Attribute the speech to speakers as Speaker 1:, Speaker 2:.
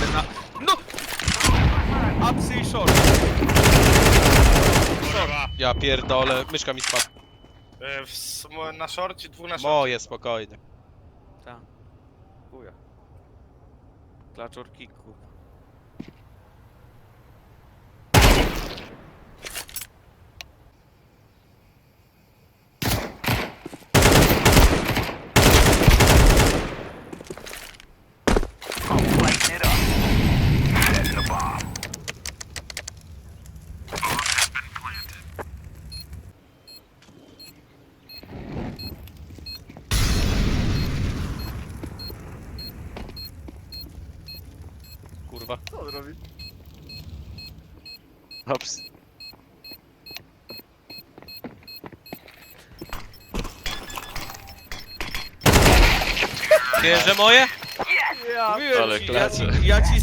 Speaker 1: Ten na... No! Apsy i short.
Speaker 2: Kurwa.
Speaker 3: Ja pierdolę, myszka mi spadła.
Speaker 2: E, w sm- na szorcie, dwóch na szorcie.
Speaker 3: Moje, spokojnie.
Speaker 1: Tak. Chuja. Klaczor kiku.
Speaker 3: Kurwa.
Speaker 1: Co on robi?
Speaker 3: Ops. Wiesz, że moje?
Speaker 1: Ja,
Speaker 3: Ale
Speaker 1: ci, ja,
Speaker 3: klacze.
Speaker 1: ja ci